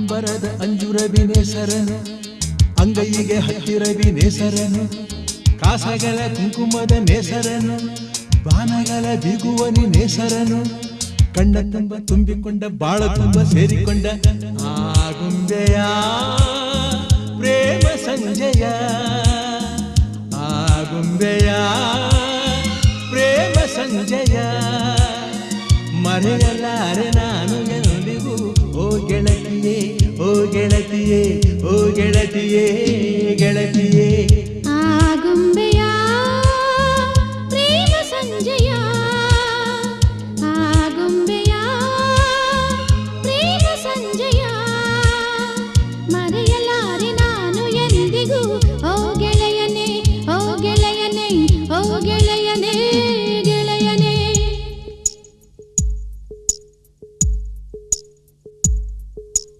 ಅಂಬರದ ಅಂಜುರ ನೇಸರನು, ಅಂಗೈಗೆ ಹತ್ತಿರವಿ ನೇಸರನು ಕಾಸಗಳ ಕುಂಕುಮದ ನೇಸರನು, ಬಾನಗಳ ಬಿಗುವನಿ ನೇಸರನು ಕಣ್ಣ ತುಂಬ ತುಂಬಿಕೊಂಡ, ಬಾಳ ತುಂಬ ಸೇರಿಕೊಂಡ ಆಗುಂಬೆಯ ಪ್ರೇಮ ಸಂಜಯ. ಆಗುಂಬೆಯ ಪ್ರೇಮ ಸಂಜಯ. ಮರೆಯಲಾರೆ ನಾನು ಗೆಳತಿಯೇ ಓ ಗೆಳತಿಯೇ ಓ ಗೆಳತಿಯೇ ಗೆಳತಿಯೇ